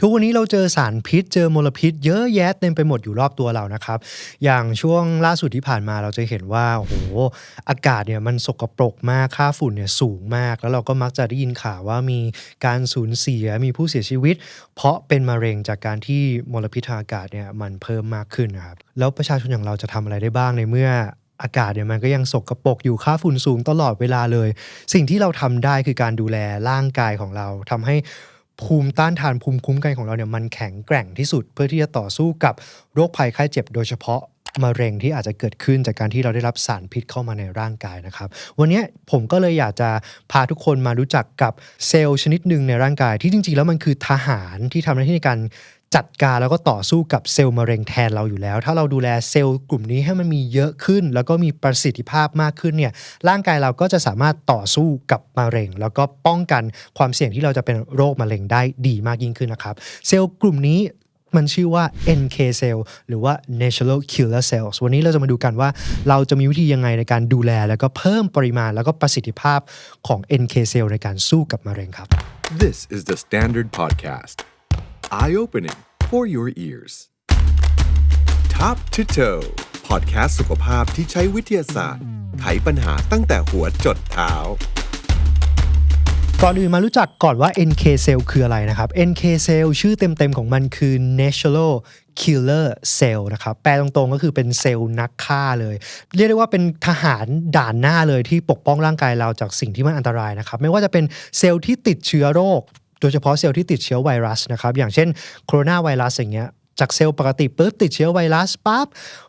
ทุกวันนี้เราเจอสารพิษเจอมลพิษ เยอะแยะเต็มไปหมดอยู่รอบตัวเรานะครับ อย่างช่วงล่าสุดที่ผ่านมาเราจะเห็นว่าโอ้โหอากาศเนี่ยมันสกปรกมากค่าฝุ่นเนี่ยสูงมาก แล้วเราก็มักจะได้ยินข่าวว่ามีการสูญเสียมีผู้เสียชีวิต เพราะเป็นมะเร็งจากการที่มลพิษทางอากาศเนี่ยมันเพิ่มมากขึ้นนะครับแล้วประชาชนอย่างเราจะทำอะไรได้บ้างในเมื่ออากาศเนี่ยมันก็ยังสกรปรกอยู่ค่าฝุ่นสูงตลอดเวลาเลย สิ่งที่เราทำได้คือการดูแลร่างกายของเราทำให้ ภูมิต้านทานภูมิคุ้มกันของเราเนี่ยมันแข็งแกร่งที่สุด เพื่อที่จะต่อสู้กับโรคภัยไข้เจ็บ โดยเฉพาะมะเร็งที่อาจจะเกิดขึ้นจากการที่เราได้รับสารพิษเข้ามาในร่างกายนะครับ วันนี้ผมก็เลยอยากจะพาทุกคนมารู้จักกับเซลล์ชนิดหนึ่งในร่างกายที่จริงๆ แล้วมันคือทหารที่ทำหน้าที่ในการ จัดการแล้วก็ต่อสู้กับเซลล์มะเร็งแทนเราอยู่แล้ว ถ้าเราดูแลเซลล์กลุ่มนี้ให้มันมีเยอะขึ้น แล้วก็มีประสิทธิภาพมากขึ้นเนี่ยร่างกายเราก็จะสามารถต่อสู้กับมะเร็ง แล้วก็ป้องกันความเสี่ยงที่เราจะเป็นโรคมะเร็งได้ดีมากยิ่งขึ้นนะครับ เซลล์กลุ่มนี้มันชื่อว่า NK cell หรือว่า natural killer cells วันนี้เราจะมาดูกันว่าเราจะมีวิธียังไงในการดูแล แล้วก็เพิ่มปริมาณแล้วก็ประสิทธิภาพของ NK cell ในการสู้กับมะเร็งครับ This is the Standard Podcast. Eye opening for your ears. Top to toe podcast สุขภาพที่ใช้วิทยาศาสตร์ ไขปัญหาตั้งแต่หัวจดเท้า ก่อนอื่นมารู้จักก่อนว่า NK cell คืออะไรนะครับ NK cell ชื่อเต็มๆของมันคือ natural killer cell นะครับ แปลตรงๆก็คือเป็นเซลล์นักฆ่าเลย เรียกได้ว่าเป็นทหารด่านหน้าเลยที่ปกป้องร่างกายเราจากสิ่งที่มันอันตรายนะครับ ไม่ว่าจะเป็นเซลล์ที่ติดเชื้อโรค โดยเฉพาะเซลล์ที่ติดเชื้อไวรัสนะครับ อย่างเช่นโคโรนาไวรัสอย่างเงี้ย จากเซลล์ปกติปุ๊บติดเชื้อไวรัสปั๊บ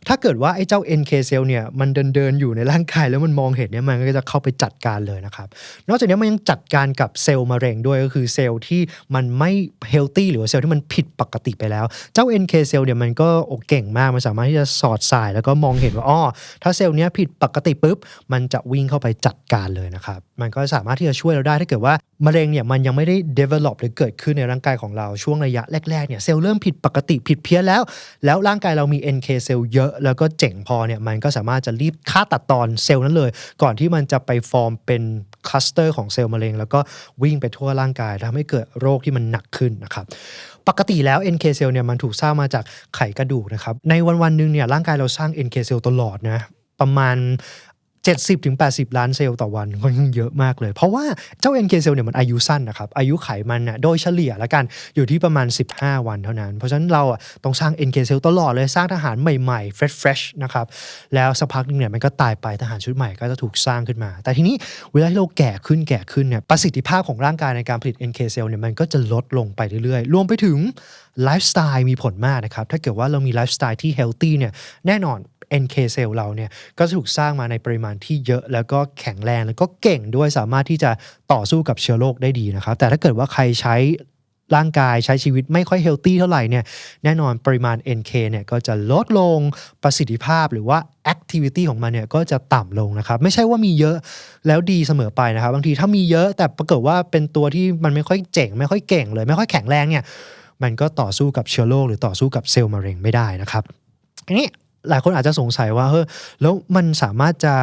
ถ้าเกิดว่าไอ้เจ้า NK เซลล์เนี่ยมันเดินเดินอยู่ในร่างกายแล้วมันมองเห็นเนี่ยมันก็จะเข้าไปจัดการเลยนะครับ นอกจากนี้มันยังจัดการกับเซลล์มะเร็งด้วยก็คือเซลล์ที่มันไม่เฮลตี้หรือเซลล์ที่มันผิดปกติไปแล้ว เจ้า NK เซลล์เนี่ยมันก็โอเก่งมาก มันสามารถที่จะสอดสายแล้วก็มองเห็นว่าอ้อถ้าเซลล์เนี้ยผิดปกติปุ๊บมันจะวิ่งเข้าไปจัดการเลยนะครับมันก็สามารถที่จะช่วยเราได้ถ้าเกิดว่ามะเร็งเนี่ยมันยังไม่ได้ develop หรือเกิดขึ้นในร่างกายของเราช่วงระยะแรกๆเนี่ยเซลล์เริ่มผิดปกติผิดเพี้ยนแล้ว แล้วร่างกายเรามี NK เซลล์เยอะ แล้วก็เจ๋งพอเนี่ยมันก็สามารถจะรีบฆ่าตัดตอนเซลล์นั้นเลย ก่อนที่มันจะไปฟอร์มเป็นคลัสเตอร์ของเซลล์มะเร็ง แล้วก็วิ่งไปทั่วร่างกายทำให้เกิดโรคที่มันหนักขึ้นนะครับปกติแล้ว NK เซลล์เนี่ยมันถูกสร้างมาจากไขกระดูกนะครับในวันวันๆหนึ่งเนี่ยร่างกายเราสร้าง NK เซลล์ตลอดนะประมาณ 70-80ล้านเซลล์ต่อวันค่อนข้างเยอะมากเลย เพราะว่าเจ้า NK เซลล์เนี่ยมันอายุสั้นนะครับ อายุไขมันน่ะโดยเฉลี่ยแล้วกันอยู่ที่ประมาณ 15 วันเท่านั้น เพราะฉะนั้นเราอะต้องสร้าง NK เซลล์ตลอดเลยสร้างทหารใหม่ๆ fresh ๆนะครับ แล้วสักพักหนึงเนี่ยมันก็ตายไปทหารชุดใหม่ก็จะถูกสร้างขึ้นมา แต่ทีนี้เวลาที่เราแก่ขึ้นแก่ขึ้นเนี่ยประสิทธิภาพของร่างกายในการผลิต NK เซลล์เนี่ยมันก็จะลดลงไปเรื่อยๆ รวมไปถึงไลฟ์สไตล์มีผลมากนะครับถ้าเกิดว่าเรามีไลฟ์สไตล์ที่เฮลตี้เนี่ยแน่นอน NK เซลล์เราเนี่ยก็ถูกสร้างมาในปริมาณที่เยอะแล้วก็แข็งแรงแล้วก็เก่งด้วยสามารถที่จะต่อสู้กับเชื้อโรคได้ดีนะครับ แต่ถ้าเกิดว่าใครใช้ร่างกายใช้ชีวิตไม่ค่อยเฮลตี้เท่าไหร่เนี่ยแน่นอนปริมาณ NK เนี่ยก็จะลดลงประสิทธิภาพหรือว่า activity ของมันเนี่ยก็จะต่ำลงนะครับไม่ใช่ว่ามีเยอะแล้วดีเสมอไปนะครับ บางทีถ้ามีเยอะแต่ปรากฏว่าเป็นตัวที่มันไม่ค่อยเจ๋ง ไม่ค่อยเก่งเลย ไม่ค่อยแข็งแรงเนี่ยมันก็ต่อสู้กับเชื้อโรคหรือต่อสู้กับเซลล์มะเร็งไม่ได้นะครับทีนี้ หลายคนอาจจะสงสัยว่าเฮ้ยแล้วมันสามารถจะ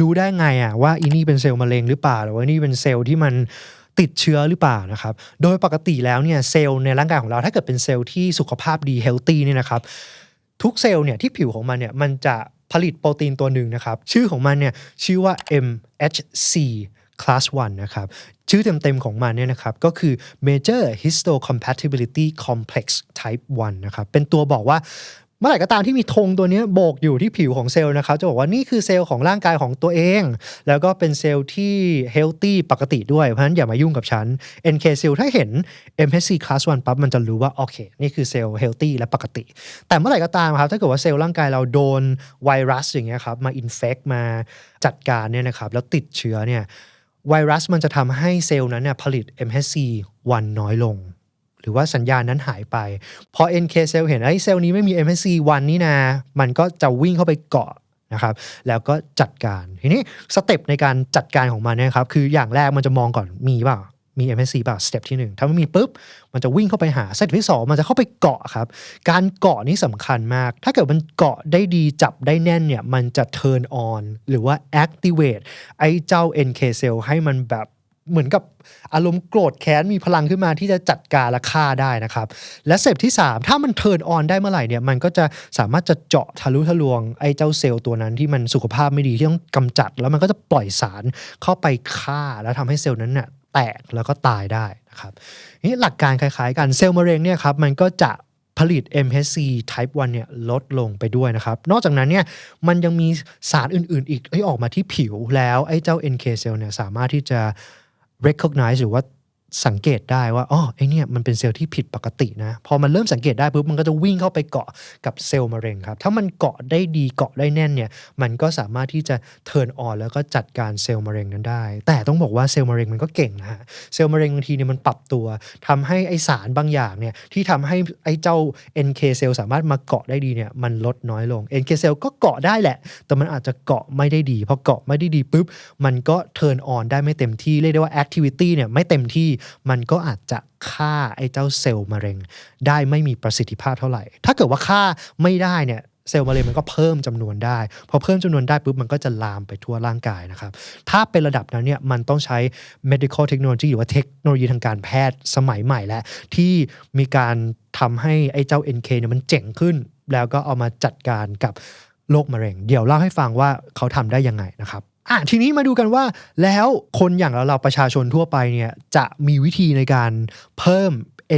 รู้ได้ไงอะว่าอีนี่เป็นเซลล์มะเร็งหรือเปล่าหรือว่านี่เป็นเซลล์ที่มันติดเชื้อหรือเปล่านะครับ โดยปกติแล้วเนี่ยเซลล์ในร่างกายของเราถ้าเกิดเป็นเซลล์ที่สุขภาพดีเฮลตี้เนี่ยนะครับ ทุกเซลล์เนี่ยที่ผิวของมันเนี่ยมันจะผลิตโปรตีนตัวหนึ่งนะครับ ชื่อของมันเนี่ยชื่อว่า MHC class 1 นะครับ ชื่อเต็มๆของมันเนี่ยนะครับ ก็คือ Major Histocompatibility Complex Type 1 นะครับ เป็นตัวบอกว่า เมื่อไหร่ก็ตามที่มีธงตัวนี้โบกอยู่ที่ผิวของเซลล์นะครับจะบอกว่านี่คือเซลล์ของร่างกายของตัวเอง แล้วก็เป็นเซลล์ที่เฮลตี้ปกติด้วยเพราะฉะนั้นอย่ามายุ่งกับฉัน NK เซลล์ถ้าเห็น MHC class 1ปั๊บมันจะรู้ว่าโอเค นี่คือเซลล์เฮลตี้และปกติ แต่เมื่อไหร่ก็ตามครับถ้าเกิดว่าเซลล์ร่างกายเราโดนไวรัสอย่างเงี้ยครับมาอินเฟกมาจัดการเนี่ยนะครับแล้วติดเชื้อเนี่ยไวรัสมันจะทำให้เซลล์นั้นเนี่ยผลิต MHC วันน้อยลง รือว่าสัญญาณนั้นหายไปพอ NK เซลล์เห็นไอ้เซลล์นี้ไม่มี MHC วันนี่นะมันก็จะวิ่งเข้าไปเกาะนะครับแล้วก็จัดการทีนี้สเต็ปในการจัดการของมันนยครับคืออย่างแรกมันจะมองก่อนมีเปล่ามี MSC เปล่าสเต็ปที่หนึ่งถ้าไม่มีปุ๊บ มันจะวิ่งเข้าไปหาสเต็ปที่สอมันจะเข้าไปเกาะครับ การเกาะนี่สำคัญมาก ถ้าเกิดมันเกาะได้ดีจับได้แน่นเนี่ย มันจะ turn on หรือว่า activate ไอ้เจ้า NK cell ให้มันแบบ เหมือนกับอารมณ์โกรธแค้นมีพลังขึ้นมาที่จะจัดการและฆ่าได้นะครับ และเต็ปที่ 3 ถ้ามันเทิร์นออนได้เมื่อไหร่เนี่ยมันก็จะสามารถจะเจาะทะลุทะลวงไอ้เจ้าเซลล์ตัวนั้นที่มันสุขภาพไม่ดีที่ต้องกำจัด แล้วมันก็จะปล่อยสารเข้าไปฆ่าแล้วทำให้เซลล์นั้นน่ะแตกแล้วก็ตายได้นะครับนี่หลักการคล้ายๆกันเซลล์มะเร็งเนี่ยครับมันก็จะผลิต MHC type 1เนี่ยลดลงไปด้วยนะครับ นอกจากนั้นเนี่ยมันยังมีสารอื่นๆ อีกที่ออกมาที่ผิวแล้วไอ้เจ้า NK cell เนี่ยสามารถที่จะ recognize หรือว่า สังเกตได้ว่าอ๋อไอเนี่ยมันเป็นเซลล์ที่ผิดปกตินะ พอมันเริ่มสังเกตได้ปุ๊บมันก็จะวิ่งเข้าไปเกาะกับเซลล์มะเร็งครับ ถ้ามันเกาะได้ดีเกาะได้แน่นเนี่ย มันก็สามารถที่จะเทิร์นออนแล้วก็จัดการเซลล์มะเร็งนั้นได้ แต่ต้องบอกว่าเซลล์มะเร็งมันก็เก่งนะฮะ เซลล์มะเร็งบางทีเนี่ยมันปรับตัวทำให้ไอสารบางอย่างเนี่ยที่ทำให้ไอเจ้า NK เซลล์สามารถมาเกาะได้ดีเนี่ยมันลดน้อยลง NK เซลล์ก็เกาะได้แหละ แต่มันอาจจะเกาะไม่ได้ดีพอเกาะไม่ได้ดีปุ๊บมันก็เทิร์นออนได้ไม่เต็มที่เรียกได้ว่าแอคทิวิตี้เนี่ยไม่เต็มที่มันก็อาจจะฆ่าไอ้เจ้าเซลล์มะเร็ง ได้ไม่มีประสิทธิภาพเท่าไหร่ ถ้าเกิดว่าฆ่าไม่ได้เนี่ยเซลล์มะเร็งมันก็เพิ่มจำนวนได้ พอเพิ่มจำนวนได้ปุ๊บมันก็จะลามไปทั่วร่างกายนะครับ ถ้าเป็นระดับนั้นเนี่ยมันต้องใช้ medical technology หรือว่าเทคโนโลยีทางการแพทย์สมัยใหม่แล้ว ที่มีการทำให้ไอ้เจ้า NK เนี่ยมันเจ๋งขึ้น แล้วก็เอามาจัดการกับโรคมะเร็ง เดี๋ยวเล่าให้ฟังว่าเขาทำได้ยังไงนะครับ อะทีนี้มาดูกันว่าแล้วคนอย่างเราเราประชาชนทั่วไปเนี่ยจะมีวิธีในการเพิ่ม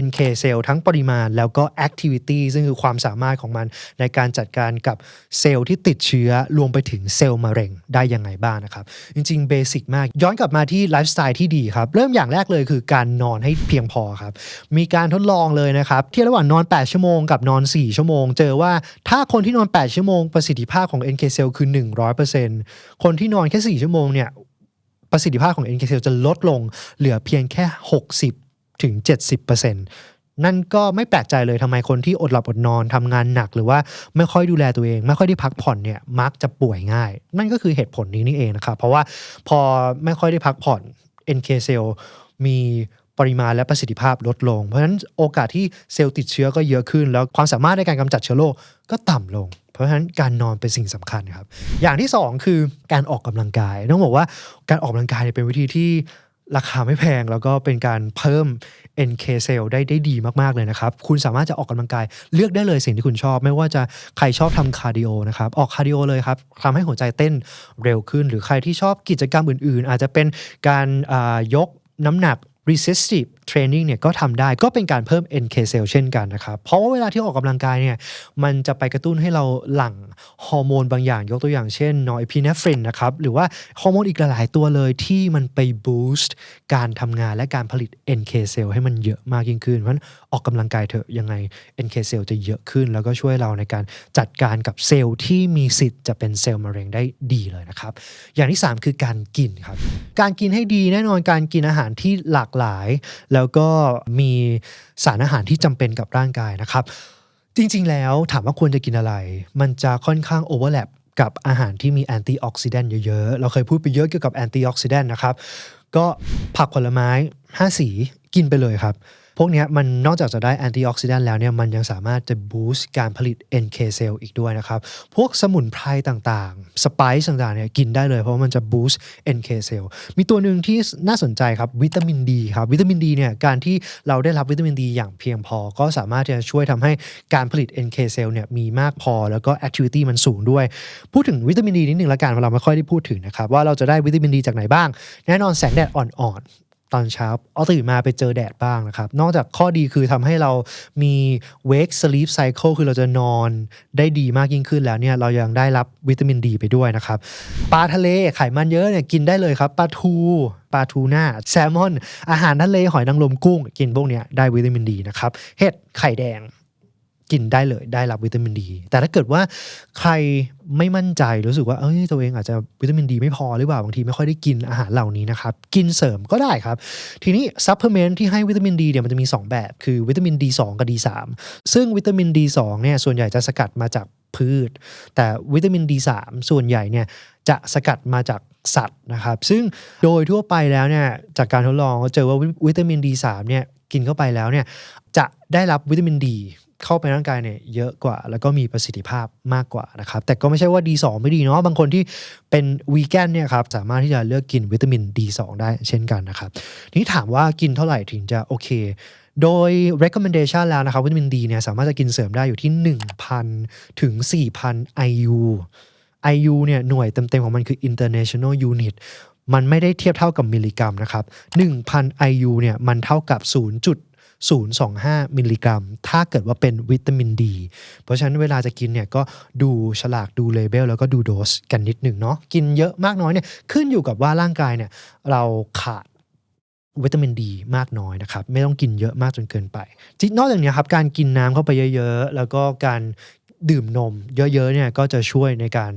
NK cell ทั้งปริมาณแล้วก็ activity ซึ่งคือความสามารถของมันในการจัดการกับเซลล์ที่ติดเชื้อรวมไปถึงเซลล์มะเร็งได้ยังไงบ้างนะครับ จริงๆเบสิกมาก ย้อนกลับมาที่ไลฟ์สไตล์ที่ดีครับ เริ่มอย่างแรกเลยคือการนอนให้เพียงพอครับ มีการทดลองเลยนะครับ ที่ระหว่างนอน 8 ชั่วโมงกับนอน 4 ชั่วโมง เจอว่าถ้าคนที่นอน 8 ชั่วโมงประสิทธิภาพของ NK cell คือ 100%คนที่นอนแค่ 4 ชั่วโมงเนี่ยประสิทธิภาพของ NK cell จะลดลงเหลือเพียงแค่ 60 ถึง 70%นั่นก็ไม่แปลกใจเลยทำไมคนที่อดหลับอดนอนทำงานหนัก หรือว่าไม่ค่อยดูแลตัวเอง ไม่ค่อยได้พักผ่อนเนี่ยมักจะป่วยง่าย นั่นก็คือเหตุผลนี้นี่เองนะครับเพราะว่าพอไม่ค่อยได้พักผ่อน NK cell มีปริมาณและประสิทธิภาพลดลง เพราะฉะนั้นโอกาสที่เซลล์ติดเชื้อก็เยอะขึ้น แล้วความสามารถในการกำจัดเชื้อโรคก็ต่ำลง เพราะฉะนั้นการนอนเป็นสิ่งสำคัญครับ อย่างที่ 2 คือการออกกำลังกาย ต้องบอกว่าการออกกำลังกายเป็นวิธีที่ ราคาไม่แพงแล้วก็เป็นการเพิ่ม NK cell ได้ได้ดีมาก ๆ เลยนะครับ คุณสามารถจะออกกำลังกายเลือกได้เลยสิ่งที่คุณชอบ ไม่ว่าจะใครชอบทำคาร์ดิโอนะครับ ออกคาร์ดิโอเลยครับทำให้หัวใจเต้นเร็วขึ้น หรือใครที่ชอบกิจกรรมอื่น ๆ อาจจะเป็นการยกน้ำหนัก resistive training เนี่ยก็ทำได้ก็เป็นการเพิ่ม NK cell เช่นกันนะครับ เพราะว่าเวลาที่ออกกำลังกายเนี่ยมันจะไปกระตุ้นให้เราหลั่งฮอร์โมนบางอย่างยกตัวอย่างเช่นนอร์อพิเนฟรินนะครับ หรือว่าฮอร์โมนอีกหลายตัวเลยที่มันไปบูสต์การทำงานและการผลิต NK cell ให้มันเยอะมากยิ่งขึ้นเพราะฉะนั้นออกกำลังกายเถอะยังไง NK cell จะเยอะขึ้น แล้วก็ช่วยเราในการจัดการกับเซลล์ที่มีสิทธิ์จะเป็นเซลล์มะเร็งได้ดีเลยนะครับ อย่างที่ 3 คือการกินครับ การกินให้ดีแน่นอนการกินอาหารที่หลากหลายแล้วแล้วก็มีสารอาหารที่จำเป็นกับร่างกายนะครับ จริงๆ แล้วถามว่าควรจะกินอะไร มันจะค่อนข้างโอเวอร์แลปกับอาหารที่มีแอนตี้ออกซิแดนต์เยอะๆ เราเคยพูดไปเยอะเกี่ยวกับแอนตี้ออกซิแดนต์นะครับ ก็ผักผลไม้ 5 สีกินไปเลยครับ พวกนี้มันนอกจากจะได้แอนตี้ออกซิแดนต์แล้วเนี่ยมันยังสามารถจะบูสต์การผลิต NK เซลล์อีกด้วยนะครับ พวกสมุนไพรต่างๆ สไปซ์ต่างๆเนี่ยกินได้เลย เพราะมันจะบูสต์ NK เซลล์มีตัวหนึ่งที่น่าสนใจครับวิตามินดีครับวิตามินดีเนี่ยการที่เราได้รับวิตามินดีอย่างเพียงพอ ก็สามารถจะช่วยทำให้การผลิต NK เซลล์เนี่ยมีมากพอแล้วก็แอคทิวิตี้มันสูงด้วย พูดถึงวิตามินดีนิดหนึ่งละกันเพราะเราไม่ค่อยได้พูดถึงนะครับว่าเราจะได้วิตามินดีจากไหนบ้าง แน่นอนแสงแดดอ่อนๆ ตอนเช้าเอาตื่นมาไปเจอแดดบ้างนะครับ นอกจากข้อดีคือทำให้เรามี wake sleep cycle คือเราจะนอนได้ดีมากยิ่งขึ้นแล้วเนี่ยเรายังได้รับวิตามินดีไปด้วยนะครับปลาทะเลไขมันเยอะเนี่ยกินได้เลยครับปลาทูปลาทูน่าแซลมอน อาหารทะเลหอยนางรมกุ้ง กินพวกเนี้ยได้วิตามินดีนะครับเห็ดไข่แดง กินได้เลยได้รับวิตามินดี แต่ถ้าเกิดว่าใครไม่มั่นใจรู้สึกว่าเอ้ยตัวเองอาจจะวิตามินดีไม่พอหรือเปล่าบางทีไม่ค่อยได้กินอาหารเหล่านี้นะครับ กินเสริมก็ได้ครับ ทีนี้ซัพพลีเมนต์ที่ให้วิตามินดีเนี่ยมันจะมี 2 แบบคือวิตามิน D2 กับ D3 ซึ่งวิตามิน D2 เนี่ยส่วนใหญ่จะสกัดมาจากพืช แต่วิตามิน D3 ส่วนใหญ่เนี่ยจะสกัดมาจากสัตว์นะครับ ซึ่งโดยทั่วไปแล้วเนี่ยจากการทดลองก็เจอว่าวิตามิน D3 เนี่ยกินเข้าไปแล้วเนี่ยจะได้รับวิตามินดี เข้าไปในร่างกายเนี่ยเยอะกว่า แล้วก็มีประสิทธิภาพมากกว่านะครับ แต่ก็ไม่ใช่ว่า D2 ไม่ดีเนาะบางคนที่เป็นวีแกนเนี่ยครับสามารถที่จะเลือกกินวิตามิน D2 ได้เช่นกันนะครับนี้ถามว่ากินเท่าไหร่ถึงจะโอเค โดย recommendation แล้วนะครับวิตามิน D เนี่ยสามารถจะกินเสริมได้อยู่ที่ 1,000 ถึง 4,000 IU IU เนี่ยหน่วยเต็มๆของมันคือ international unit มันไม่ได้เทียบเท่ากับมิลลิกรัมนะครับ 1,000 IU เนี่ยมันเท่ากับ 0.25 มิลลิกรัม ถ้าเกิดว่าเป็นวิตามินดี เพราะฉะนั้นเวลาจะกินเนี่ยก็ดูฉลากดูเลเบลแล้วก็ดูโดสกันนิดหนึ่งเนาะกินเยอะมากน้อยเนี่ยขึ้นอยู่กับว่าร่างกายเนี่ยเราขาดวิตามินดีมากน้อยนะครับ ไม่ต้องกินเยอะมากจนเกินไปจนอกจากนี้ครับการกินน้ำเข้าไปเยอะ ๆ แล้วก็การดื่มนมเยอะๆเนี่ยก็จะช่วยในการ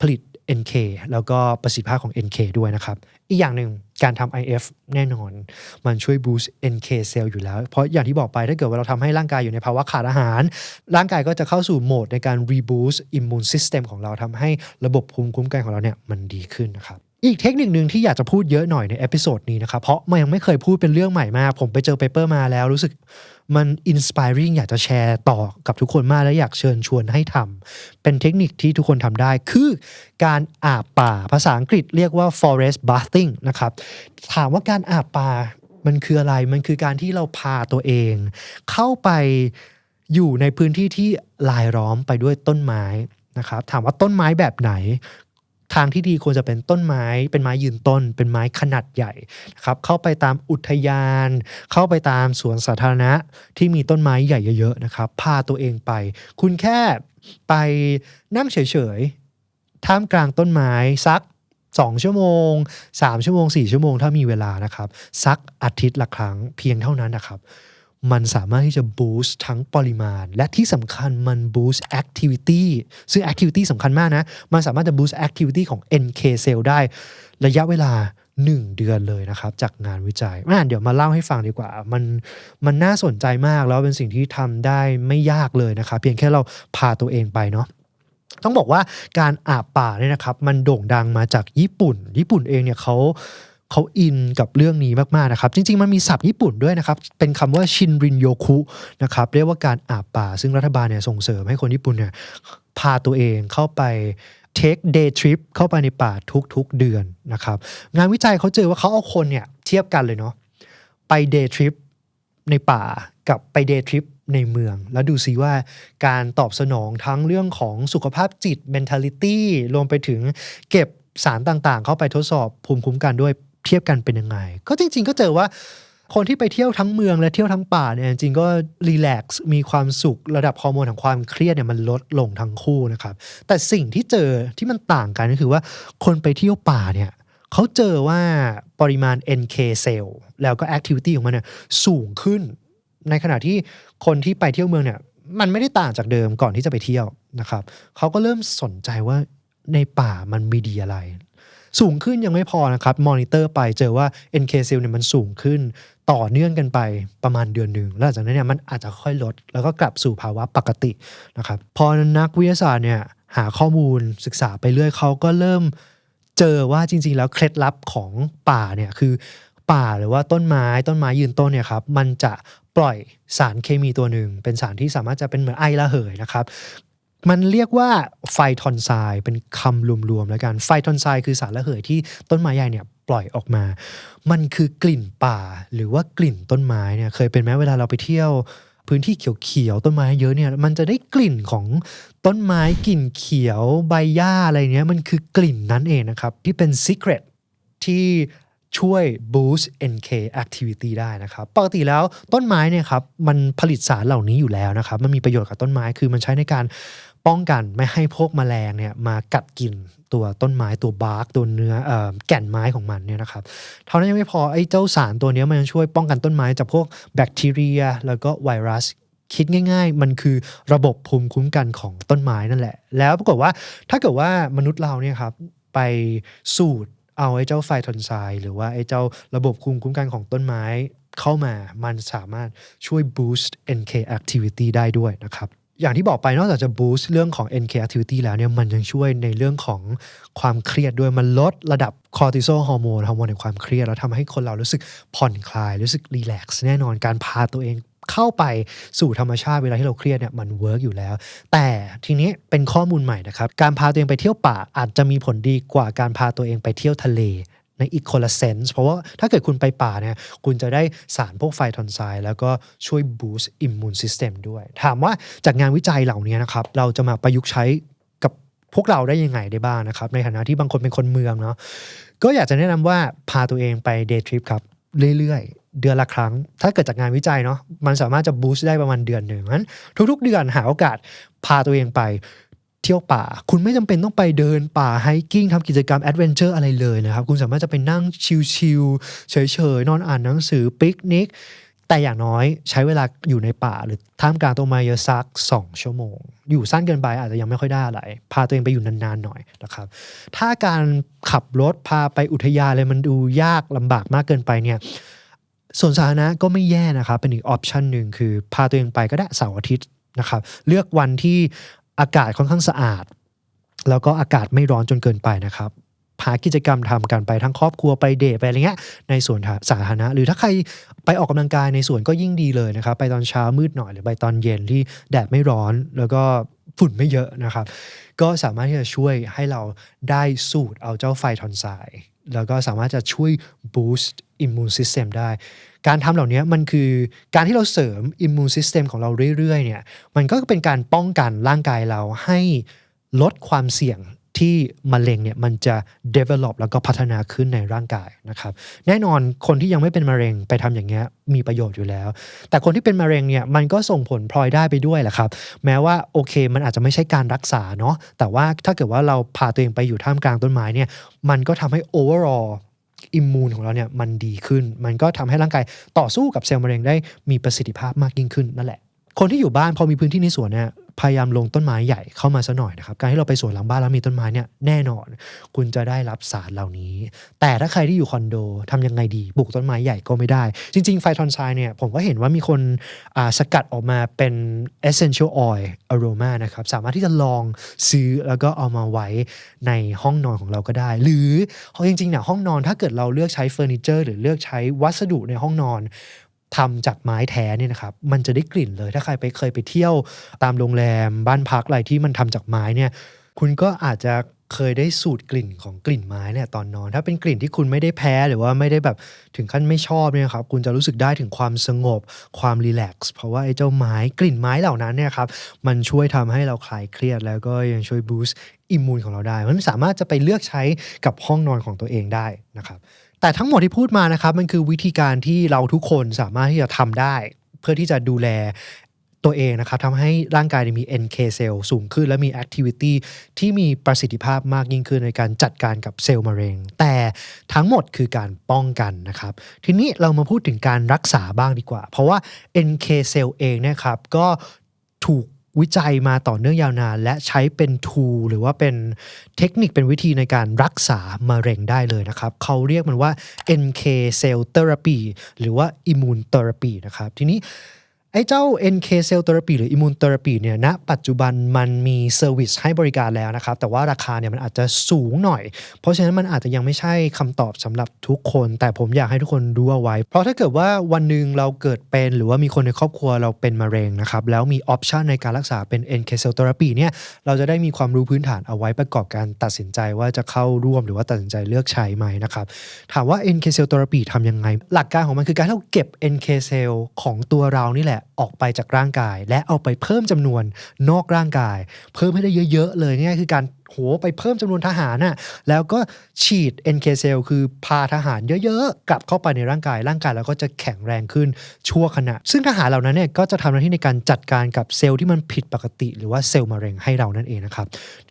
ผลิต NK แล้วก็ประสิทธิภาพของ NK ด้วยนะครับ อีกอย่างหนึ่งการทำ IF แน่นอน มันช่วย boost NK cell อยู่แล้ว เพราะอย่างที่บอกไปถ้าเกิดว่าเราทำให้ร่างกายอยู่ในภาวะขาดอาหาร ร่างกายก็จะเข้าสู่โหมดในการ reboost immune system ของเราทำให้ระบบภูมิคุ้มกันของเราเนี่ยมันดีขึ้นนะครับอีกเทคนิคหนึ่งที่อยากจะพูดเยอะหน่อยในเอพิโซดนี้นะครับเพราะมันยังไม่เคยพูดเป็นเรื่องใหม่มาก ผมไปเจอเปเปอร์มาแล้วรู้สึก มันอินสป r ริ n งอยากจะแชร์ต่อกับทุกคนมาก และอยากเชิญชวนให้ทำเป็นเทคนิคที่ทุกคนทำได้ คือการอาบป่าภาษาอังกฤษเรียกว่า forest bathing นะครับ ถามว่าการอาบป่ามันคืออะไร มันคือการที่เราพาตัวเอง เข้าไปอยู่ในพื้นที่ที่ลายล้อมไปด้วยต้นไม้นะครับถามว่าต้นไม้แบบไหน ทางที่ดีควรจะเป็นต้นไม้ เป็นไม้ยืนต้น เป็นไม้ขนาดใหญ่นะครับเข้าไปตามอุทยาน เข้าไปตามสวนสาธารณะที่มีต้นไม้ใหญ่เยอะๆนะครับพาตัวเองไป คุณแค่ไปนั่งเฉยๆท่ามกลางต้นไม้สัก2 ชั่วโมง 3 ชั่วโมง 4 ชั่วโมงถ้ามีเวลานะครับ สักอาทิตย์ละครั้งเพียงเท่านั้นนะครับ มันสามารถที่จะ boost ทั้งปริมาณ และที่สำคัญมัน boost activity ซึ่ง activity สำคัญมากนะ มันสามารถจะ boost activity ของ NK cell ได้ ระยะเวลา 1 เดือนเลยนะครับ จากงานวิจัยอะเดี๋ยวมาเล่าให้ฟังดีกว่า มันมันน่าสนใจมากแล้วเป็นสิ่งที่ทำได้ไม่ยากเลยนะครับ เพียงแค่เราพาตัวเองไปเนาะต้องบอกว่าการอาบป่าเนี่ยนะครับมันโด่งดังมาจากญี่ปุ่น ญี่ปุ่นเองเนี่ยเขา เขาอินกับเรื่องนี้มากๆนะครับ จริง ๆ มันมีศัพท์ญี่ปุ่นด้วยนะครับ เป็นคำว่าชินรินโยคุนะครับ เรียกว่าการอาบป่า ซึ่งรัฐบาลเนี่ยส่งเสริมให้คนญี่ปุ่นเนี่ยพาตัวเองเข้าไป take day trip เข้าไปในป่าทุกๆเดือนนะครับ งานวิจัยเขาเจอว่าเขาเอาคนเนี่ยเทียบกันเลยเนาะไป day trip ในป่ากับไป day trip ในเมือง แล้วดูซิว่าการตอบสนองทั้งเรื่องของสุขภาพจิต mentality รวมไปถึงเก็บสารต่างๆ เข้าไปทดสอบภูมิคุ้มกันด้วย เทียบกันเป็นยังไง ก็จริง ๆ ก็เจอว่าคนที่ไปเที่ยวทั้งเมืองและเที่ยวทั้งป่าเนี่ยจริงๆก็รีแลกซ์มีความสุขระดับฮอร์โมนของความเครียดเนี่ยมันลดลงทั้งคู่นะครับ แต่สิ่งที่เจอที่มันต่างกันก็คือว่าคนไปเที่ยวป่าเนี่ยเขาเจอว่าปริมาณ NK cell แล้วก็ activity ของมันเนี่ยสูงขึ้น ในขณะที่คนที่ไปเที่ยวเมืองเนี่ยมันไม่ได้ต่างจากเดิมก่อนที่จะไปเที่ยวนะครับเขาก็เริ่มสนใจว่าในป่ามันมีดีอะไร สูงขึ้นยังไม่พอนะครับมอนิเตอร์ไปเจอว่า NK cell เนี่ยมันสูงขึ้นต่อเนื่องกันไปประมาณเดือนหนึ่งแล้วจากนั้นเนี่ยมันอาจจะค่อยลด แล้วก็กลับสู่ภาวะปกตินะครับพอนักวิทยาศาสตร์เนี่ยหาข้อมูลศึกษาไปเรื่อยเขาก็เริ่มเจอว่าจริง ๆ แล้วเคล็ดลับของป่าเนี่ยคือป่าหรือว่าต้นไม้ต้นไม้ยืนต้นเนี่ยครับมันจะปล่อยสารเคมีตัวหนึ่ง เป็นสารที่สามารถจะเป็นเหมือนไอระเหยนะครับ มันเรียกว่าไฟทอนไซด์เป็นคำรวมๆแล้วกัน ไฟทอนไซด์คือสารระเหยที่ต้นไม้ใหญ่เนี่ยปล่อยออกมา มันคือกลิ่นป่าหรือว่ากลิ่นต้นไม้เนี่ยเคยเป็นไหมเวลาเราไปเที่ยวพื้นที่เขียวๆต้นไม้เยอะเนี่ยมันจะได้กลิ่นของต้นไม้กลิ่นเขียวใบหญ้าอะไรเนี้ยมันคือกลิ่นนั้นเองนะครับ ที่เป็น secret ที่ช่วย boost NK activity ได้นะครับ ปกติแล้วต้นไม้เนี่ยครับมันผลิตสารเหล่านี้อยู่แล้วนะครับ มันมีประโยชน์กับต้นไม้คือมันใช้ในการ ป้องกันไม่ให้พวกแมลงเนี่ยมากัดกินตัวต้นไม้ตัวบาร์กตัวเนื้ออแก่นไม้ของมันเนี่ยนะครับเท่านั้นยังไม่พอไอ้เจ้าสารตัวนี้มันยังช่วยป้องกันต้นไม้จากพวกแบคทีเรีย แล้วก็ไวรัสคิดง่าย ๆ มันคือระบบภูมิคุ้มกันของต้นไม้นั่นแหละ แล้วปรากฏว่าถ้าเกิดว่ามนุษย์เราเนี่ยครับไปสูดเอาไอ้เจ้าไฟทอนไซหรือว่าไอ้เจ้าระบบภูมิคุ้มกันของต้นไม้เข้ามา มันสามารถช่วย boost NK activity ได้ด้วยนะครับ อย่างที่บอกไปนอกจากจะ boost เรื่องของ NK activity แล้วเนี่ยมันยังช่วยในเรื่องของความเครียดด้วยมันลดระดับคอร์ติซอลฮอร์โมนฮอร์โมนแห่งความเครียด แล้วทำให้คนเรารู้สึกผ่อนคลาย รู้สึกรีแลกซ์แน่นอนการพาตัวเองเข้าไปสู่ธรรมชาติเวลาที่เราเครียดเนี่ยมันเวิร์กอยู่แล้ว แต่ทีนี้เป็นข้อมูลใหม่นะครับ การพาตัวเองไปเที่ยวป่าอาจจะมีผลดีกว่าการพาตัวเองไปเที่ยวทะเล ในอีกคนละเซนส์เพราะว่าถ้าเกิดคุณไปป่าเนี่ยคุณจะได้สารพวกไฟทอนไซด์แล้วก็ช่วยบูสต์อิมมูนซิสเต็มด้วย ถามว่าจากงานวิจัยเหล่านี้นะครับ เราจะมาประยุกต์ใช้กับพวกเราได้ยังไงได้บ้างนะครับ ในฐานะที่บางคนเป็นคนเมืองเนาะก็อยากจะแนะนำว่าพาตัวเองไปเดย์ทริปครับ เรื่อยๆ เดือนละครั้ง ถ้าเกิดจากงานวิจัยเนาะมันสามารถจะบูสต์ได้ประมาณเดือนหนึ่งนั้นทุกๆ เดือนหาโอกาสพาตัวเองไป เที่ยวป่า คุณไม่จำเป็นต้องไปเดินป่าไฮกิ้งทำกิจกรรมแอดเวนเจอร์อะไรเลยนะครับ คุณสามารถจะไปนั่งชิลๆเฉยๆ นอนอ่านหนังสือปิกนิก แต่อย่างน้อยใช้เวลาอยู่ในป่า หรือท่ามกลางต้นไม้เยอะสัก 2 ชั่วโมง อยู่สั้นเกินไปอาจจะยังไม่ค่อยได้อะไร พาตัวเองไปอยู่นานๆหน่อยนะครับ ถ้าการขับรถพาไปอุทยานเลยมันดูยากลำบากมากเกินไปเนี่ยส่วนสาธารณะก็ไม่แย่นะครับ เป็นอีกออปชันหนึ่งคือพาตัวเองไปก็ได้เสาร์อาทิตย์นะครับ เลือกวันที่ อากาศค่อนข้างสะอาด แล้วก็อากาศไม่ร้อนจนเกินไปนะครับหากิจกรรมทำกันไปทั้งครอบครัวไปเดทไปอะไรเงี้ยในสวนสาธารณะ หรือถ้าใครไปออกกำลังกายในสวนก็ยิ่งดีเลยนะครับ ไปตอนเช้ามืดหน่อยหรือไปตอนเย็นที่แดดไม่ร้อนแล้วก็ฝุ่นไม่เยอะนะครับ ก็สามารถที่จะช่วยให้เราได้สูดเอาเจ้าไฟทอนไซด์ แล้วก็สามารถจะช่วย boost immune system ได้ การทำเหล่านี้มันคือการที่เราเสริม immune system ของเราเรื่อยๆเนี่ยมันก็เป็นการป้องกันร่างกายเราให้ลดความเสี่ยง ที่มะเร็งเนี่ยมันจะ develop แล้วก็พัฒนาขึ้นในร่างกายนะครับ แน่นอนคนที่ยังไม่เป็นมะเร็งไปทำอย่างเงี้ยมีประโยชน์อยู่แล้ว แต่คนที่เป็นมะเร็งเนี่ยมันก็ส่งผลพลอยได้ไปด้วยแหละครับ แม้ว่าโอเคมันอาจจะไม่ใช่การรักษาเนาะแต่ว่าถ้าเกิดว่าเราพาตัวเองไปอยู่ท่ามกลางต้นไม้เนี่ยมันก็ทำให้ overall อิมมูนของเราเนี่ยมันดีขึ้น มันก็ทำให้ร่างกายต่อสู้กับเซลล์มะเร็งได้มีประสิทธิภาพมากยิ่งขึ้นนั่นแหละ คนที่อยู่บ้านพอมีพื้นที่ในสวนเนี่ย พยายามลงต้นไม้ใหญ่เข้ามาซะหน่อยนะครับ การที่เราไปสวนหลังบ้านแล้วมีต้นไม้เนี่ยแน่นอน คุณจะได้รับสารเหล่านี้ แต่ถ้าใครที่อยู่คอนโดทำยังไงดีปลูกต้นไม้ใหญ่ก็ไม่ได้ จริง ๆ ไฟทอนไซน์เนี่ยผมก็เห็นว่ามีคนสกัดออกมาเป็น essential oil aroma นะครับ สามารถที่จะลองซื้อแล้วก็เอามาไว้ในห้องนอนของเราก็ได้ หรือจริงๆเนี่ยห้องนอนถ้าเกิดเราเลือกใช้เฟอร์นิเจอร์หรือเลือกใช้วัสดุในห้องนอน ทำจากไม้แท้เนี่ยนะครับมันจะได้กลิ่นเลย ถ้าใครไปเคยไปเที่ยวตามโรงแรมบ้านพักอะไรที่มันทำจากไม้เนี่ยคุณก็อาจจะเคยได้สูตรกลิ่นของกลิ่นไม้เนี่ยตอนนอน ถ้าเป็นกลิ่นที่คุณไม่ได้แพ้หรือว่าไม่ได้แบบถึงขั้นไม่ชอบเนี่ยครับคุณจะรู้สึกได้ถึงความสงบ ความรีแลกซ์เพราะว่าไอ้เจ้าไม้กลิ่นไม้เหล่านั้นเนี่ยครับมันช่วยทำให้เราคลายเครียด แล้วก็ยังช่วยบูสต์อิมมูนของเราได้มันสามารถจะไปเลือกใช้กับห้องนอนของตัวเองได้นะครับแต่ทั้งหมดที่พูดมานะครับมันคือวิธีการที่เราทุกคนสามารถที่จะทำได้ เพื่อที่จะดูแลตัวเองนะครับทำให้ร่างกายมี NK เซลล์สูงขึ้น และมี activity ที่มีประสิทธิภาพมากยิ่งขึ้นในการจัดการกับเซลล์มะเร็ง แต่ทั้งหมดคือการป้องกันนะครับ ทีนี้เรามาพูดถึงการรักษาบ้างดีกว่า เพราะว่า NK เซลล์เองเนะครับก็ถูก วิจัยมาต่อเนื่องยาวนาน และใช้เป็นทูหรือว่าเป็นเทคนิคเป็นวิธีในการรักษามะเร็งได้เลยนะครับ เขาเรียกมันว่า NK cell therapy หรือว่า immune therapy นะครับ ทีนี้ ไอ้เจ้า NK cell therapy หรือ immune therapy เนี่ยณปัจจุบันมันมีเซอร์วิสให้บริการแล้วนะครับ แต่ว่าราคาเนี่ยมันอาจจะสูงหน่อย เพราะฉะนั้นมันอาจจะยังไม่ใช่คำตอบสำหรับทุกคน แต่ผมอยากให้ทุกคนรู้เอาไว้ เพราะถ้าเกิดว่าวันหนึ่งเราเกิดเป็นหรือว่ามีคนในครอบครัวเราเป็นมะเร็งนะครับ แล้วมีออปชันในการรักษาเป็น NK cell therapy เนี่ยเราจะได้มีความรู้พื้นฐานเอาไว้ประกอบการตัดสินใจว่าจะเข้าร่วมหรือว่าตัดสินใจเลือกใช้ไหมนะครับถามว่า NK cell therapy ทำยังไง หลักการของมันคือการที่เราเก็บ NK cell ของตัวเรานี่แหละออกไปจากร่างกาย และเอาไปเพิ่มจำนวนนอกร่างกาย เพิ่มให้ได้เยอะๆ เลยนี่ยคือการโหไปเพิ่มจำนวนทหารน่ะแล้วก็ฉีด NK cell คือพาทหารเยอะๆ กลับเข้าไปในร่างกายร่างกายเราก็จะแข็งแรงขึ้นชั่วขณะ ซึ่งทหารเหล่านั้นเนี่ยก็จะทำหน้าที่ในการจัดการกับเซลล์ที่มันผิดปกติ หรือว่าเซลล์มะเร็งให้เรานั่นเองนะครับ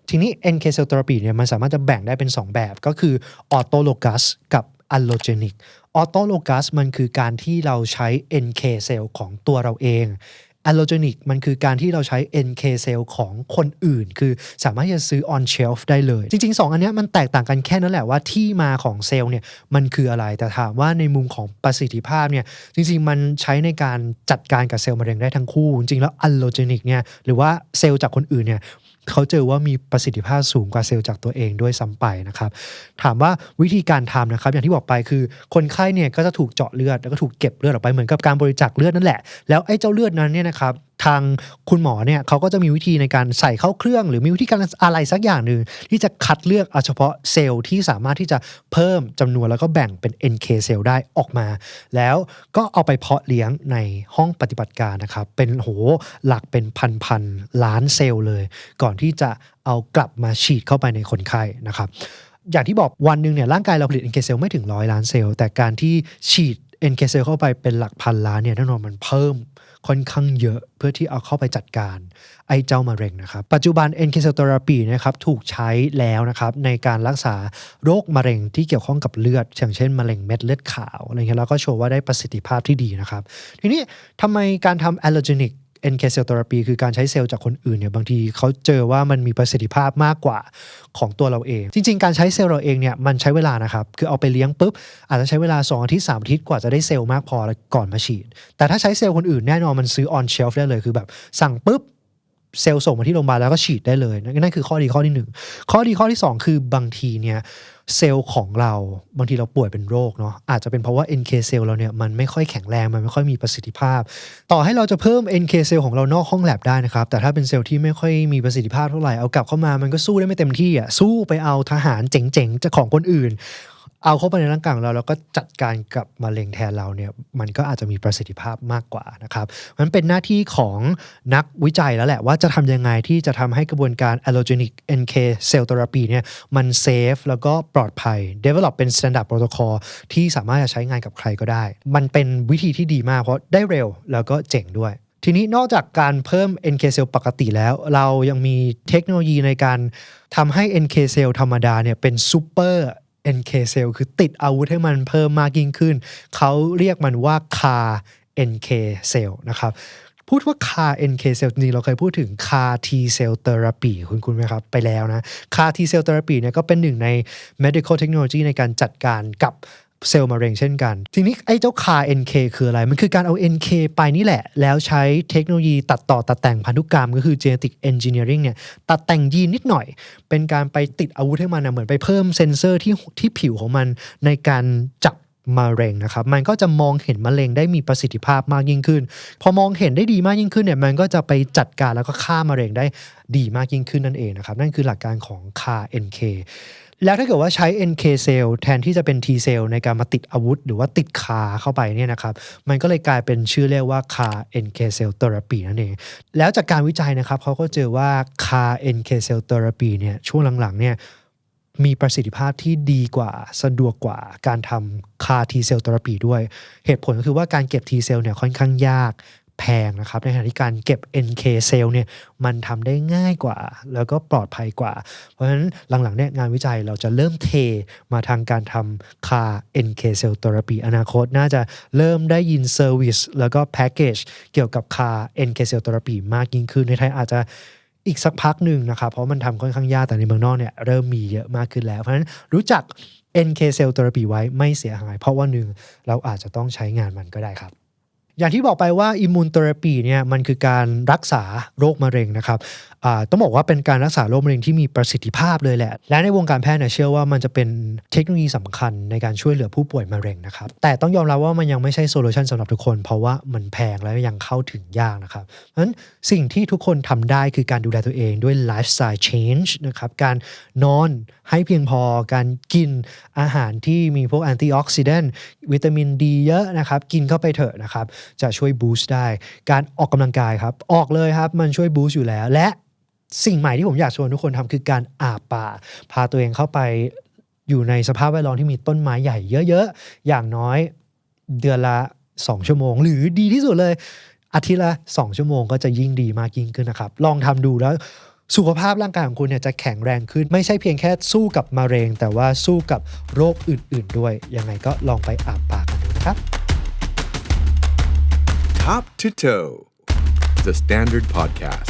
ทีนี้ NK cell therapy เนี่ยมันสามารถจะแบ่งได้เป็น 2 แบบก็คือ autologous กับ allogenic autologous มันคือการที่เราใช้ NK cell ของตัวเราเอง allogenic มันคือการที่เราใช้ NK cell ของคนอื่น คือสามารถจะซื้อ on shelf ได้เลย จริง ๆ 2 อันนี้มันแตกต่างกันแค่นั้นแหละว่าที่มาของเซลล์เนี่ยมันคืออะไร แต่ถามว่าในมุมของประสิทธิภาพเนี่ยจริง ๆ มันใช้ในการจัดการกับเซลล์มะเร็งได้ทั้งคู่ จริงๆ แล้ว allogenic เนี่ยหรือว่าเซลล์จากคนอื่นเนี่ย เขาเจอว่ามีประสิทธิภาพสูงกว่าเซลล์จากตัวเองด้วยซ้ำไปนะครับ ถามว่าวิธีการทำนะครับ อย่างที่บอกไปคือคนไข้เนี่ยก็จะถูกเจาะเลือดแล้วก็ถูกเก็บเลือดออกไปเหมือนกับการบริจาคเลือดนั่นแหละ แล้วไอ้เจ้าเลือดนั้นเนี่ยนะครับ ทางคุณหมอเนี่ยเขาก็จะมีวิธีในการใส่เข้าเครื่อง หรือมีวิธีการอะไรสักอย่างหนึ่งที่จะคัดเลือกเอาเฉพาะเซลล์ที่สามารถที่จะเพิ่มจำนวนแล้วก็แบ่งเป็น NK เซลล์ได้ออกมา แล้วก็เอาไปเพาะเลี้ยงในห้องปฏิบัติการนะครับเป็นโหหลักเป็นพันๆล้านเซลล์เลย ก่อนที่จะเอากลับมาฉีดเข้าไปในคนไข้นะครับอย่างที่บอกวันหนึ่งเนี่ยร่างกายเราผลิต NK เซลล์ไม่ถึงร้อยล้านเซลล์แต่การที่ฉีด NK เซลล์เข้าไปเป็นหลักพันล้านเนี่ยแน่นอนมันเพิ่ม ค่อนข้างเยอะเพื่อที่เอาเข้าไปจัดการไอเจ้ามะเร็งนะครับ ปัจจุบัน NK cell therapy นะครับถูกใช้แล้วนะครับในการรักษาโรคมะเร็งที่เกี่ยวข้องกับเลือดอย่างเช่นมะเร็งเม็ดเลือดขาวอะไรเงี้ยแล้วก็โชว์ว่าได้ประสิทธิภาพที่ดีนะครับ ทีนี้ทำไมการทำ allogenic NK cell therapy คือการใช้เซลล์จากคนอื่นเนี่ยบางทีเขาเจอว่ามันมีประสิทธิภาพมากกว่าของตัวเราเอง จริง ๆ การใช้เซลล์เราเองเนี่ยมันใช้เวลานะครับคือเอาไปเลี้ยงปุ๊บอาจจะใช้เวลา 2 อาทิตย์3อาทิตย์กว่าจะได้เซลล์มากพอแล้วก่อนมาฉีด แต่ถ้าใช้เซลล์คนอื่นแน่นอนมันซื้อ on shelf ได้เลยคือแบบ สั่งปุ๊บเซลล์ส่งมาที่โรงพยาบาลแล้วก็ฉีดได้เลย นั่นนั่นคือข้อดีข้อที่หนึ่งข้อดีข้อที่สองคือบางทีเนี่ย เซลล์ของเราบางทีเราป่วยเป็นโรคเนาะอาจจะเป็นเพราะว่า NK เซลล์เราเนี่ยมันไม่ค่อยแข็งแรงมันไม่ค่อยมีประสิทธิภาพ ต่อให้เราจะเพิ่ม NK เซลล์ของเรานอกห้องแลบได้นะครับ แต่ถ้าเป็นเซลล์ที่ไม่ค่อยมีประสิทธิภาพเท่าไหร่เอากลับเข้ามามันก็สู้ได้ไม่เต็มที่อะสู้ไปเอาทหารเจ๋งๆจากของคนอื่น เอาเข้าไปในร่างกายของเราแล้วก็จัดการกับมะเร็งแทนเราเนี่ยมันก็อาจจะมีประสิทธิภาพมากกว่านะครับมันเป็นหน้าที่ของนักวิจัยแล้วแหละว่าจะทำยังไงที่จะทำให้กระบวนการ allogenic NK cell therapy เนี่ยมันเซฟแล้วก็ปลอดภัย develop เป็น standard protocol ที่สามารถจะใช้งานกับใครก็ได้ มันเป็นวิธีที่ดีมากเพราะได้เร็วแล้วก็เจ๋งด้วยทีนี้นอกจากการเพิ่ม NK cell ปกติแล้ว เรายังมีเทคโนโลยีในการทำให้ NK cell ธรรมดาเนี่ยเป็น super NK cell คือติดอาวุธให้มันเพิ่มมากยิ่งขึ้น เขาเรียกมันว่า CAR NK cell นะครับพูดว่า CAR NK cell จริงเราเคยพูดถึง CAR T cell therapy คุณคุณไหมครับ ไปแล้วนะ CAR T cell therapy เนี่ยก็เป็นหนึ่งใน medical technology ในการจัดการกับ เซลล์มะเร็งเช่นกัน ทีนี้ไอ้เจ้า CAR NK คืออะไร มันคือการเอา NK ไปนี่แหละ แล้วใช้เทคโนโลยีตัดต่อตัดแต่งพันธุกรรมก็คือ genetic engineering เนี่ยตัดแต่งยีนนิดหน่อย เป็นการไปติดอาวุธให้มันนะเหมือนไปเพิ่มเซนเซอร์ที่ที่ผิวของมันในการจับมะเร็งนะครับ มันก็จะมองเห็นมะเร็งได้มีประสิทธิภาพมากยิ่งขึ้น พอมองเห็นได้ดีมากยิ่งขึ้นเนี่ย มันก็จะไปจัดการแล้วก็ฆ่ามะเร็งได้ดีมากยิ่งขึ้นนั่นเองนะครับ นั่นคือหลักการของ CAR NK แล้วถ้าเกิดว่าใช้ NK cell แทนที่จะเป็น T cell ในการมาติดอาวุธ หรือว่าติดคาเข้าไปเนี่ยนะครับ มันก็เลยกลายเป็นชื่อเรียกว่า CAR NK cell therapy นั่นเอง แล้วจากการวิจัยนะครับเขาก็เจอว่า CAR NK cell therapy เนี่ยช่วงหลังๆเนี่ยมีประสิทธิภาพที่ดีกว่าสะดวกกว่าการทำ CAR T cell therapy ด้วย เหตุผลก็คือว่าการเก็บ T cell เนี่ยค่อนข้างยาก แพงนะครับ ในขณะที่การเก็บ NK cell เนี่ยมันทำได้ง่ายกว่า แล้วก็ปลอดภัยกว่า เพราะฉะนั้นหลังๆเนี่ยงานวิจัยเราจะเริ่มเทมาทางการทำ CAR NK cell therapy อนาคตน่าจะเริ่มได้ยินเซอร์วิสแล้วก็แพ็กเกจเกี่ยวกับ CAR NK cell therapy มากยิ่งขึ้นในไทยอาจจะอีกสักพักหนึ่งนะครับ เพราะมันทำค่อนข้างยากแต่ในเมืองนอกเนี่ยเริ่มมีเยอะมากขึ้นแล้ว เพราะฉะนั้นรู้จัก NK cell therapy ไว้ไม่เสียหาย เพราะว่าหนึ่งเราอาจจะต้องใช้งานมันก็ได้ครับ อย่างที่บอกไปว่าอิมมูนเทอราปีเนี่ยมันคือการรักษาโรคมะเร็งนะครับ ต้องบอกว่าเป็นการรักษาโรคมะเร็งที่มีประสิทธิภาพเลยแหละ และในวงการแพทย์เนี่ยเชื่อว่ามันจะเป็นเทคโนโลยีสำคัญในการช่วยเหลือผู้ป่วยมะเร็งนะครับ แต่ต้องยอมรับว่ามันยังไม่ใช่โซลูชันสำหรับทุกคน เพราะว่ามันแพงและยังเข้าถึงยากนะครับ เพราะฉะนั้นสิ่งที่ทุกคนทำได้คือการดูแลตัวเองด้วยไลฟ์สไตล์ change นะครับ การนอนให้เพียงพอ การกินอาหารที่มีพวกแอนตี้ออกซิแดนต์วิตามินดีเยอะนะครับ กินเข้าไปเถอะนะครับ จะช่วยบูสต์ได้ การออกกำลังกายครับ ออกเลยครับ มันช่วยบูสต์อยู่แล้ว และ สิ่งใหม่ที่ผมอยากชวนทุกคนทำคือการอาบป่า พาตัวเองเข้าไปอยู่ในสภาพแวดล้อมที่มีต้นไม้ใหญ่เยอะๆ อย่างน้อยเดือนละ 2 ชั่วโมง หรือดีที่สุดเลย อาทิตย์ละ 2 ชั่วโมงก็จะยิ่งดีมากยิ่งขึ้นนะครับ ลองทำดูแล้วสุขภาพร่างกายของคุณเนี่ยจะแข็งแรงขึ้น ไม่ใช่เพียงแค่สู้กับมะเร็ง แต่ว่าสู้กับโรคอื่น ๆ ด้วย ยังไงก็ลองไปอาบปากกันดูนะครับ Top to Toe, the Standard Podcast,